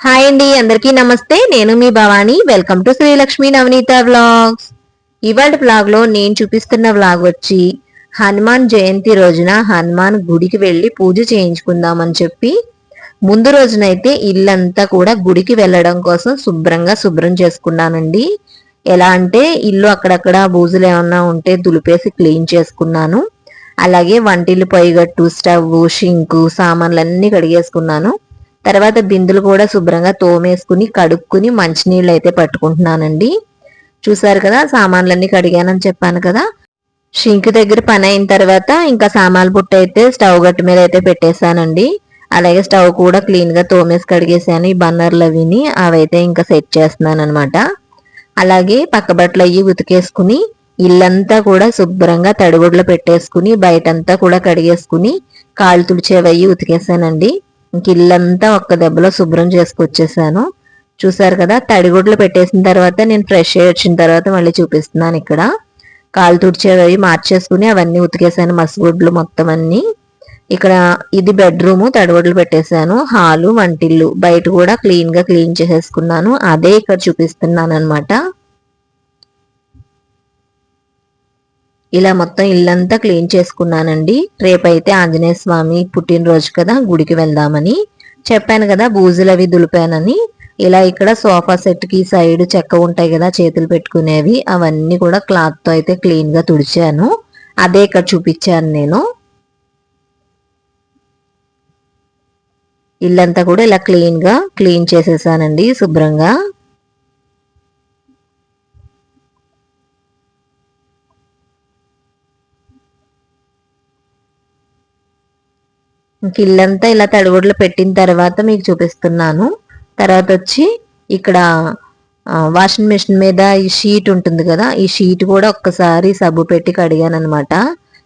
Hi అండి అందరికీ నమస్తే. నేను మీ Bhavani. Welcome to Srilakshmi Navaneetha vlogs ఇవాళ వ్లాగ్లో నేను చూపిస్తున్న వ్లాగ్ వచ్చి హనుమాన్ జయంతి రోజున హనుమాన్ గుడికి వెళ్ళి పూజ చేయించుకుందామని చెప్పి ముందు రోజునైతే ఇల్లంతా కూడా గుడికి వెళ్ళడం కోసం శుభ్రంగా శుభ్రం చేసుకున్నానండి. ఎలా అంటే ఇల్లు అక్కడక్కడ బూజులు ఏమన్నా ఉంటే దులిపేసి క్లీన్ చేసుకున్నాను. అలాగే వంటిల్లు పొయ్యిగట్టు స్టవ్ షింకు సామాన్లన్నీ కడిగేసుకున్నాను. తర్వాత బిందులు కూడా శుభ్రంగా తోమేసుకుని కడుక్కుని మంచినీళ్ళు అయితే పట్టుకుంటున్నానండి. చూసారు కదా సామాన్లన్నీ కడిగానని చెప్పాను కదా. షింక్ దగ్గర పని అయిన తర్వాత ఇంకా సామాన్లు బుట్ట అయితే స్టవ్ గట్టు మీద అయితే పెట్టేశానండి. అలాగే స్టవ్ కూడా క్లీన్గా తోమేసి కడిగేసాను ఈ బన్నర్లు అవిని అవైతే ఇంకా సెట్ చేస్తున్నాను అనమాట అలాగే పక్క బట్టలు అయ్యి ఉతికేసుకుని ఇల్లంతా కూడా శుభ్రంగా తడిగుడ్లు పెట్టేసుకుని బయటంతా కూడా కడిగేసుకుని కాళ్ళు తుడిచేవయ్యి ఉతికేసానండి ఇంక ఇల్లంతా ఒక్క దెబ్బలో శుభ్రం చేసుకొచ్చేసాను. చూసారు కదా తడిగుడ్లు పెట్టేసిన తర్వాత నేను ఫ్రెష్ అయ్యి వచ్చిన తర్వాత మళ్ళీ చూపిస్తున్నాను ఇక్కడ. కాలు తుడిచేవి మార్చేసుకుని అవన్నీ ఉతికేసాను మసగుడ్లు మొత్తం అన్ని. ఇక్కడ ఇది బెడ్రూము తడిగుడ్లు పెట్టేశాను హాలు వంటిల్లు. బయట కూడా క్లీన్గా క్లీన్ చేసేసుకున్నాను. అదే ఇక్కడ చూపిస్తున్నాను అనమాట ఇలా మొత్తం ఇల్లంతా క్లీన్ చేసుకున్నానండి. రేపైతే ఆంజనేయ స్వామి పుట్టినరోజు కదా గుడికి వెళ్దామని. చెప్పాను కదా బూజులు అవి దులిపానని. ఇలా ఇక్కడ సోఫా సెట్కి సైడ్ చెక్క ఉంటాయి కదా చేతులు పెట్టుకునేవి అవన్నీ కూడా క్లాత్తో అయితే క్లీన్గా తుడిచాను. అదే ఇక్కడ చూపించాను నేను. ఇల్లంతా కూడా ఇలా క్లీన్గా క్లీన్ చేసేసానండి శుభ్రంగా. ఇల్లంతా ఇలా తడిగుడ్లు పెట్టిన తర్వాత మీకు చూపిస్తున్నాను. తర్వాత వచ్చి ఇక్కడ వాషింగ్ మిషన్ మీద ఈ షీట్ ఉంటుంది కదా ఈ షీట్ కూడా ఒక్కసారి సబ్బు పెట్టి కడిగాను అనమాట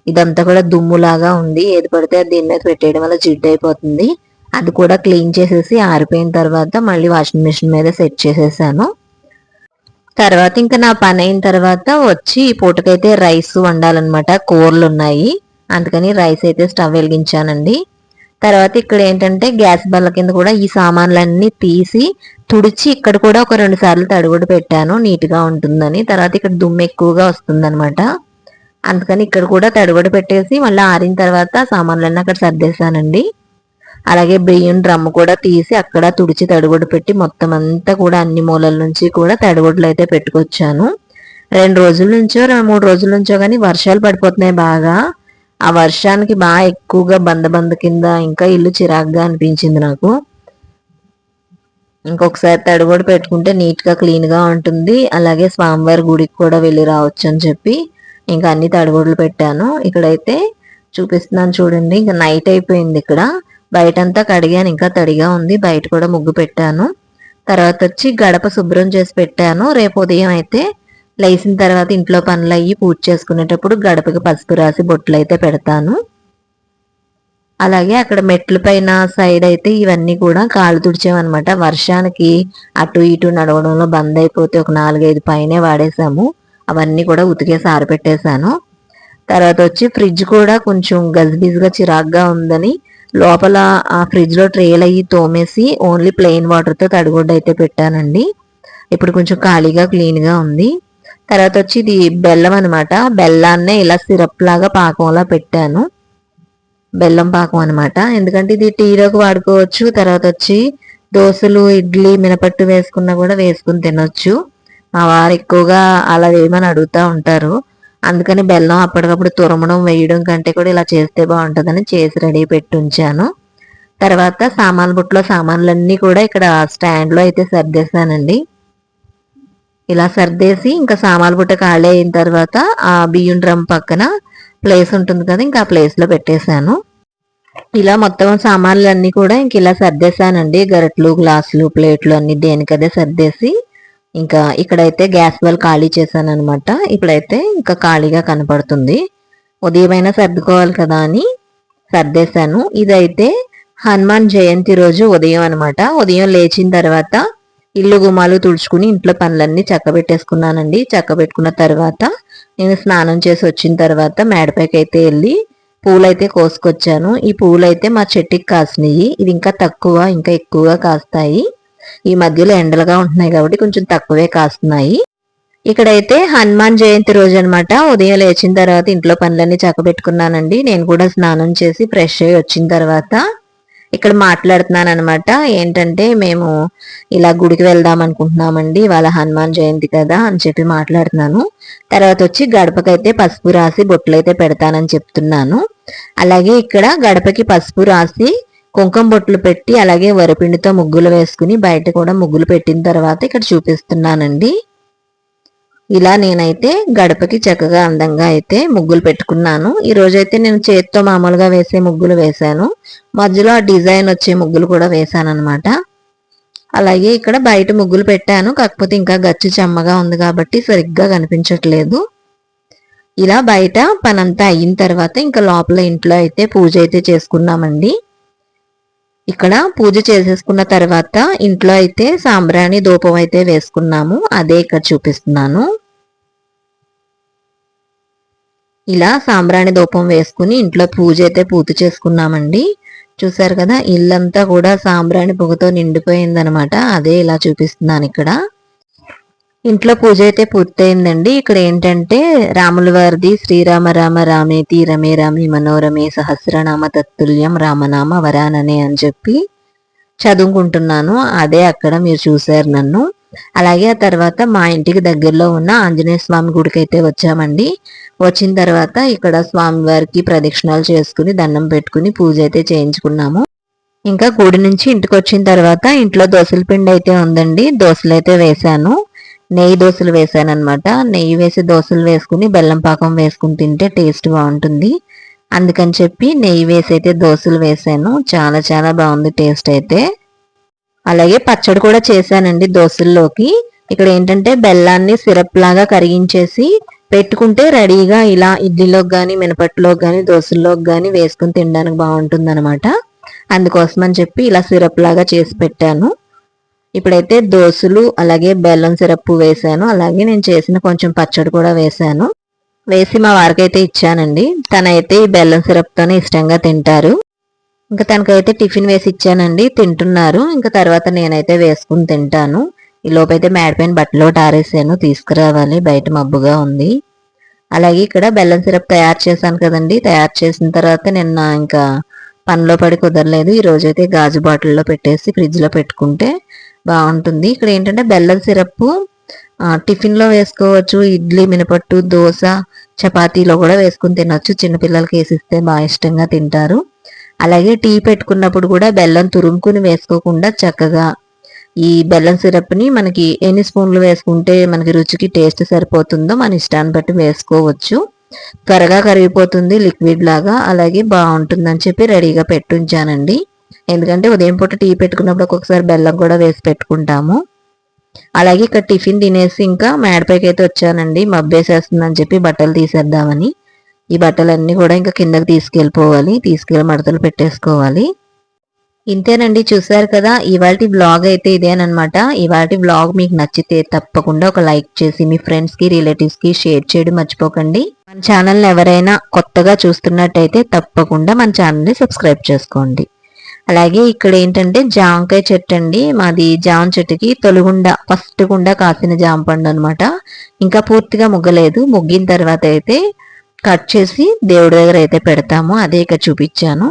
ఇదంతా కూడా దుమ్ములాగా ఉంది. ఏది పడితే అది దీని మీద పెట్టేయడం వల్ల జిడ్డు అయిపోతుంది. అది కూడా క్లీన్ చేసేసి ఆరిపోయిన తర్వాత మళ్ళీ వాషింగ్ మిషన్ మీద సెట్ చేసేసాను. తర్వాత ఇంకా నా పని అయిన తర్వాత వచ్చి ఈ పూటకైతే రైస్ వండాలన్నమాట. కూరలు ఉన్నాయి అందుకని రైస్ అయితే స్టవ్ వెలిగించానండి. తర్వాత ఇక్కడ ఏంటంటే గ్యాస్ బల్ల కింద కూడా ఈ సామాన్లన్నీ తీసి తుడిచి ఇక్కడ కూడా ఒక రెండు సార్లు తడిగుడు పెట్టాను నీట్గా ఉంటుందని. తర్వాత ఇక్కడ దుమ్ము ఎక్కువగా వస్తుందనమాట అందుకని ఇక్కడ కూడా తడిగుడు పెట్టేసి మళ్ళీ ఆరిన తర్వాత సామాన్లన్నీ అక్కడ సర్దేశానండి. అలాగే బియ్యం డ్రమ్ము కూడా తీసి అక్కడ తుడిచి తడిగుడు పెట్టి మొత్తం అంతా కూడా అన్ని మూలల నుంచి కూడా తడిగుడ్లు అయితే పెట్టుకొచ్చాను. రెండు రోజుల నుంచో రెండు మూడు రోజుల నుంచో కానీ వర్షాలు పడిపోతున్నాయి బాగా. ఆ వర్షానికి బాగా ఎక్కువగా బంద బంద కింద ఇంకా ఇల్లు చిరాగ్గా అనిపించింది నాకు. ఇంకొకసారి తడి కూడా పెట్టుకుంటే నీట్గా క్లీన్గా ఉంటుంది. అలాగే స్వామివారి గుడికి కూడా వెళ్ళి రావచ్చు అని చెప్పి ఇంకా అన్ని తడిగొడ్లు పెట్టాను. ఇక్కడైతే చూపిస్తున్నాను చూడండి. ఇంకా నైట్ అయిపోయింది ఇక్కడ. బయటంతా కడిగాను. ఇంకా తడిగా ఉంది. బయట కూడా ముగ్గు పెట్టాను. తర్వాత వచ్చి గడప శుభ్రం చేసి పెట్టాను. రేపు ఉదయం అయితే లేచిన తర్వాత ఇంట్లో పనులు అయ్యి పూజ చేసుకునేటప్పుడు గడపకి పసుపు రాసి బొట్లు అయితే పెడతాను. అలాగే అక్కడ మెట్ల పైన సైడ్ అయితే ఇవన్నీ కూడా కాళ్ళు తుడిచామన్నమాట. వర్షానికి అటు ఇటు నడవడంలో బంద్ అయిపోతే ఒక నాలుగైదు పైనే వాడేసాము అవన్నీ కూడా ఉతికేసి పెట్టేశాను. తర్వాత వచ్చి ఫ్రిడ్జ్ కూడా కొంచెం గజిబిజిగా చిరాగ్గా ఉందని లోపల ఆ ఫ్రిడ్జ్లో ట్రేలు అయ్యి తోమేసి ఓన్లీ ప్లెయిన్ వాటర్తో తడిగుడ్డ అయితే పెట్టానండి. ఇప్పుడు కొంచెం ఖాళీగా క్లీన్గా ఉంది. తర్వాత వచ్చి ఇది బెల్లం అనమాట బెల్లాన్నే ఇలా సిరప్ లాగా పాకంలా పెట్టాను. బెల్లం పాకం అనమాట ఎందుకంటే ఇది టీలోకి వాడుకోవచ్చు. తర్వాత వచ్చి దోశలు ఇడ్లీ మినపట్టు వేసుకున్నా కూడా వేసుకుని తినొచ్చు. మా వారు ఎక్కువగా అలా వేయమని అడుగుతూ ఉంటారు. అందుకని బెల్లం అప్పటికప్పుడు తురమడం వేయడం కంటే కూడా ఇలా చేస్తే బాగుంటుందని చేసి రెడీ పెట్టి ఉంచాను. తర్వాత సామాన్ బుట్టలో సామాన్లన్నీ కూడా ఇక్కడ స్టాండ్లో అయితే సర్దేశానండి. ఇలా సర్దేసి ఇంకా సామాన్లు బుట్ట ఖాళీ అయిన తర్వాత ఆ బియ్యం డ్రమ్ పక్కన ప్లేస్ ఉంటుంది కదా ఇంకా ఆ ప్లేస్లో పెట్టేశాను. ఇలా మొత్తం సామాన్లు అన్నీ కూడా ఇంక ఇలా సర్దేశానండి. గరట్లు గ్లాసులు ప్లేట్లు అన్ని దేనికదే సర్దేసి ఇంకా ఇక్కడైతే గ్యాస్ బల్ ఖాళీ చేశాను అనమాట ఇప్పుడైతే ఇంకా ఖాళీగా కనపడుతుంది. ఉదయమైనా సర్దుకోవాలి కదా అని సర్దేశాను. ఇదైతే హనుమాన్ జయంతి రోజు ఉదయం అనమాట ఉదయం లేచిన తర్వాత ఇల్లు గుమాలు తుడుచుకుని ఇంట్లో పనులన్నీ చక్కబెట్టేసుకున్నానండి. చక్కబెట్టుకున్న తర్వాత నేను స్నానం చేసి వచ్చిన తర్వాత మేడపైకి అయితే వెళ్ళి పూలైతే కోసుకొచ్చాను. ఈ పూలైతే మా చెట్టుకి కాసినాయి. ఇవి ఇంకా తక్కువ ఇంకా ఎక్కువగా కాస్తాయి. ఈ మధ్యలో ఎండలుగా ఉంటున్నాయి కాబట్టి కొంచెం తక్కువే కాస్తున్నాయి. ఇక్కడైతే హనుమాన్ జయంతి రోజు అనమాట ఉదయం లేచిన తర్వాత ఇంట్లో పనులన్నీ చక్కబెట్టుకున్నానండి. నేను కూడా స్నానం చేసి ఫ్రెష్ అయ్యి వచ్చిన తర్వాత ఇక్కడ మాట్లాడుతున్నాను అనమాట ఏంటంటే మేము ఇలా గుడికి వెళ్దాం అనుకుంటున్నామండి వాళ్ళ హనుమాన్ జయంతి కదా అని చెప్పి మాట్లాడుతున్నాను. తర్వాత వచ్చి గడపకైతే పసుపు రాసి బొట్లు అయితే పెడతానని చెప్తున్నాను. అలాగే ఇక్కడ గడపకి పసుపు రాసి కుంకుమ బొట్లు పెట్టి అలాగే వరిపిండితో ముగ్గులు వేసుకుని బయట కూడా ముగ్గులు పెట్టిన తర్వాత ఇక్కడ చూపిస్తున్నానండి. ఇలా నేనైతే గడపకి చక్కగా అందంగా అయితే ముగ్గులు పెట్టుకున్నాను. ఈరోజైతే నేను చేతితో మామూలుగా వేసే ముగ్గులు వేశాను. మధ్యలో ఆ డిజైన్ వచ్చే ముగ్గులు కూడా వేశాను అనమాట అలాగే ఇక్కడ బయట ముగ్గులు పెట్టాను. కాకపోతే ఇంకా గచ్చు చెమ్మగా ఉంది కాబట్టి సరిగ్గా కనిపించట్లేదు. ఇలా బయట పనంతా అయిన తర్వాత ఇంకా లోపల ఇంట్లో అయితే పూజ అయితే చేసుకున్నామండి. ఇక్కడ పూజ చేసేసుకున్న తర్వాత ఇంట్లో అయితే సాంబ్రాణి ధూపం అయితే వేసుకున్నాము. అదే ఇక్కడ చూపిస్తున్నాను. ఇలా సాంబ్రాణి ధూపం వేసుకుని ఇంట్లో పూజ అయితే పూర్తి చేసుకున్నామండి. చూసారు కదా ఇల్లంతా కూడా సాంబ్రాణి పొగతో నిండిపోయిందనమాట. అదే ఇలా చూపిస్తున్నాను ఇక్కడ. ఇంట్లో పూజ అయితే పూర్తయిందండి. ఇక్కడ ఏంటంటే రాముల వారిది శ్రీరామ రామ రామేతి రమే రామి మనోరమే సహస్రనామ తత్తుల్యం రామనామ వరాననే అని చెప్పి చదువుకుంటున్నాను. అదే అక్కడ మీరు చూసారు నన్ను. అలాగే ఆ తర్వాత మా ఇంటికి దగ్గరలో ఉన్న ఆంజనేయ స్వామి గుడికి అయితే వచ్చామండి. వచ్చిన తర్వాత ఇక్కడ స్వామివారికి ప్రదక్షిణాలు చేసుకుని దండం పెట్టుకుని పూజ అయితే చేయించుకున్నాము. ఇంకా గుడి నుంచి ఇంటికి వచ్చిన తర్వాత ఇంట్లో దోశల పిండి అయితే ఉందండి. దోశలు అయితే వేశాను. నెయ్యి దోశలు వేసాను అనమాట నెయ్యి వేసి దోశలు వేసుకుని బెల్లం పాకం వేసుకుని తింటే టేస్ట్ బాగుంటుంది. అందుకని చెప్పి నెయ్యి వేసి అయితే దోశలు వేసాను. చాలా చాలా బాగుంది టేస్ట్ అయితే. అలాగే పచ్చడి కూడా చేశానండి దోశల్లోకి. ఇక్కడ ఏంటంటే బెల్లాన్ని సిరప్ లాగా కరిగించేసి పెట్టుకుంటే రెడీగా ఇలా ఇడ్లీలోకి కానీ మినపట్టులోకి కానీ దోశల్లోకి కానీ వేసుకుని తినడానికి బాగుంటుంది అనమాట అందుకోసం అని చెప్పి ఇలా సిరప్ లాగా చేసి పెట్టాను. ఇప్పుడైతే దోసులు అలాగే బెల్లం సిరప్ వేసాను అలాగే నేను చేసిన కొంచెం పచ్చడి కూడా వేసాను వేసి మా వారికి అయితే ఇచ్చానండి. తనైతే ఈ బెల్లం సిరప్తోనే ఇష్టంగా తింటారు. ఇంకా తనకైతే టిఫిన్ వేసి ఇచ్చానండి. తింటున్నారు. ఇంకా తర్వాత నేనైతే వేసుకుని తింటాను. ఈ లోపైతే మేడపైన బట్టలు ఒకటి ఆరేసాను. తీసుకురావాలి. బయట మబ్బుగా ఉంది. అలాగే ఇక్కడ బెల్లం సిరప్ తయారు చేశాను కదండి. తయారు చేసిన తర్వాత నిన్న ఇంకా పనిలో పడి కుదరలేదు. ఈ రోజైతే గాజు బాటిల్లో పెట్టేసి ఫ్రిడ్జ్లో పెట్టుకుంటే బాగుంటుంది. ఇక్కడ ఏంటంటే బెల్లం సిరప్ టిఫిన్లో వేసుకోవచ్చు. ఇడ్లీ మినపట్టు దోశ చపాతీలో కూడా వేసుకుని తినొచ్చు. చిన్నపిల్లలకి వేసిస్తే బాగా ఇష్టంగా తింటారు. అలాగే టీ పెట్టుకున్నప్పుడు కూడా బెల్లం తురుముకుని వేసుకోకుండా చక్కగా ఈ బెల్లం సిరప్ని మనకి ఎన్ని స్పూన్లు వేసుకుంటే మనకి రుచికి టేస్ట్ సరిపోతుందో మన ఇష్టాన్ని బట్టి వేసుకోవచ్చు. త్వరగా కరిగిపోతుంది లిక్విడ్ లాగా. అలాగే బాగుంటుందని చెప్పి రెడీగా పెట్టుంచానండి. ఎందుకంటే ఉదయం పూట టీ పెట్టుకున్నప్పుడు ఒక్కొక్కసారి బెల్లం కూడా వేసి పెట్టుకుంటాము. అలాగే ఇక్కడ టిఫిన్ తినేసి ఇంకా మేడపైకి అయితే వచ్చానండి. మబ్బేసేస్తుందని చెప్పి బట్టలు తీసేద్దామని. ఈ బట్టలన్నీ కూడా ఇంకా కిందకి తీసుకెళ్ళిపోవాలి. తీసుకెళ్ళి మడతలు పెట్టేసుకోవాలి. ఇంతేనండి చూసారు కదా ఇవాటి బ్లాగ్ అయితే ఇదేనమాట ఇవాటి బ్లాగ్ మీకు నచ్చితే తప్పకుండా ఒక లైక్ చేసి మీ ఫ్రెండ్స్కి రిలేటివ్స్కి షేర్ చేయడం మర్చిపోకండి. మన ఛానల్ ఎవరైనా కొత్తగా చూస్తున్నట్టయితే తప్పకుండా మన ఛానల్ని సబ్స్క్రైబ్ చేసుకోండి. అలాగే ఇక్కడ ఏంటంటే జామకాయ చెట్టు అండి. మాది జామ చెట్టుకి తొలుగుండ ఫస్ట్ గుండా కాసిన జామ పండు అనమాట ఇంకా పూర్తిగా ముగ్గలేదు. ముగ్గిన తర్వాత అయితే కట్ చేసి దేవుడి దగ్గర అయితే పెడతాము. అదే ఇక చూపించాను.